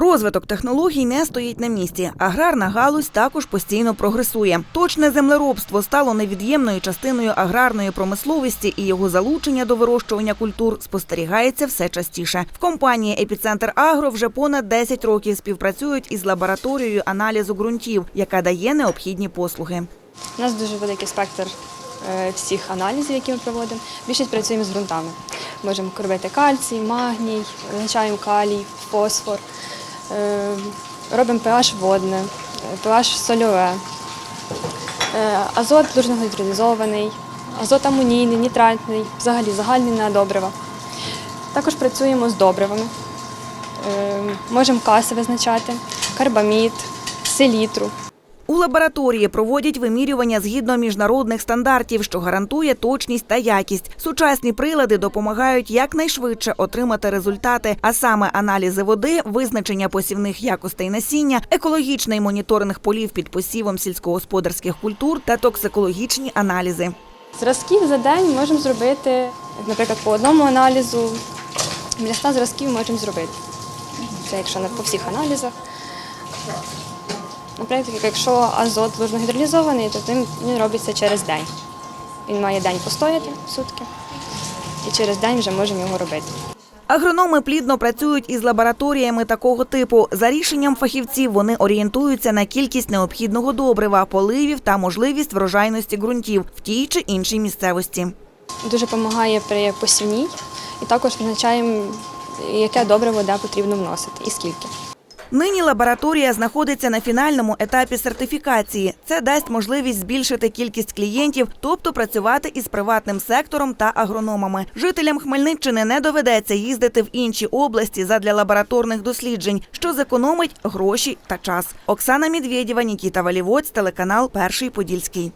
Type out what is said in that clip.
Розвиток технологій не стоїть на місці. Аграрна галузь також постійно прогресує. Точне землеробство стало невід'ємною частиною аграрної промисловості, і його залучення до вирощування культур спостерігається все частіше. В компанії Епіцентр Агро вже понад 10 років співпрацюють із лабораторією аналізу ґрунтів, яка дає необхідні послуги. У нас дуже великий спектр е, всіх аналізів, які ми проводимо. Більшість працюємо з ґрунтами. Можемо робити кальцій, магній, визначаємо калій, фосфор, робимо pH водне, е, pH сольове, е, азот лужногідролізований, азот амонійний, нітратний, взагалі загальний на добрива. Також працюємо з добривами. Е, Можемо каси визначати, карбамід, селітру. У лабораторії проводять вимірювання згідно міжнародних стандартів, що гарантує точність та якість. Сучасні прилади допомагають якнайшвидше отримати результати, а саме аналізи води, визначення посівних якостей насіння, екологічний моніторинг полів під посівом сільськогосподарських культур та токсикологічні аналізи. Зразків за день можемо зробити, наприклад, по одному аналізу, біля 100 зразків можемо зробити. Це якщо не по всіх аналізах. Наприклад, якщо азот лужногідролізований, то тим він робиться через день. Він має день постояти сутки, і через день вже можемо його робити. Агрономи плідно працюють із лабораторіями такого типу. За рішенням фахівців вони орієнтуються на кількість необхідного добрива, поливів та можливість врожайності ґрунтів в тій чи іншій місцевості. Дуже допомагає при посівній, і також визначаємо, яке добре вода потрібно вносити і скільки. Нині лабораторія знаходиться на фінальному етапі сертифікації. Це дасть можливість збільшити кількість клієнтів, тобто працювати із приватним сектором та агрономами. Жителям Хмельниччини не доведеться їздити в інші області задля лабораторних досліджень, що зекономить гроші та час. Оксана Медведєва, Нікіта Валівоць, телеканал Перший Подільський.